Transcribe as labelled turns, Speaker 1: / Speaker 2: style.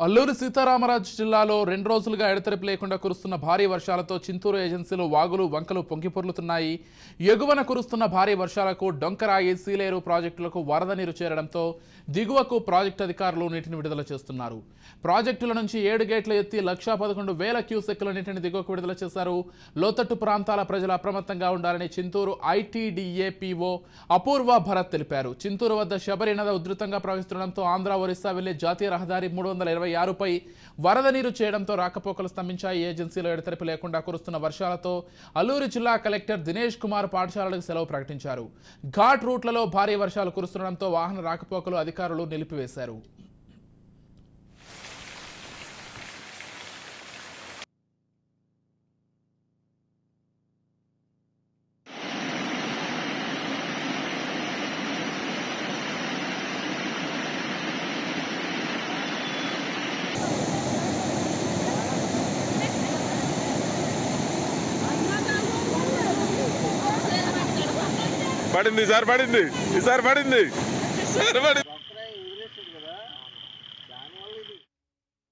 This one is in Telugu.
Speaker 1: అల్లూరు సీతారామరాజు జిల్లాలో రెండు రోజులుగా ఎడతెరిపి లేకుండా కురుస్తున్న భారీ వర్షాలతో చింతూరు ఏజెన్సీలో వాగులు వంకలు పొంగిపొర్లుతున్నాయి ఎగువన కురుస్తున్న భారీ వర్షాలకు డొంకరాయి సీలేరు ప్రాజెక్టులకు వరద నీరు చేరడంతో దిగువకు ప్రాజెక్టు అధికారులు నీటిని విడుదల చేస్తున్నారు. ప్రాజెక్టుల నుంచి ఏడు గేట్లు ఎత్తి లక్షా పదకొండు వేల క్యూసెక్కుల నీటిని దిగువకు విడుదల చేశారు. లోతట్టు ప్రాంతాల ప్రజలు అప్రమత్తంగా ఉండాలని చింతూరు ఐటీడీఏపీఓ అపూర్వ భరత్ తెలిపారు. చింతూరు వద్ద శబరి నద ఉధృతంగా ప్రవహిస్తుండడంతో ఆంధ్ర ఒరిస్సా వెళ్ళే జాతీయ రహదారి మూడు వందల ఇరవై ఆరుపై వరద నీరు చేయడంతో రాకపోకలు స్తంభించాయి. ఏజెన్సీలో ఎడతెరిపి లేకుండా కురుస్తున్న వర్షాలతో అల్లూరు జిల్లా కలెక్టర్ దినేష్ కుమార్ పాఠశాలలకు సెలవు ప్రకటించారు. ఘాట్ రూట్లలో భారీ వర్షాలు కురుస్తుండటంతో వాహన రాకపోకలు అధికారులు నిలిపివేశారు.
Speaker 2: పడింది ఈసారి పడింది ఈసారి పడింది. ఈసారి పడింది.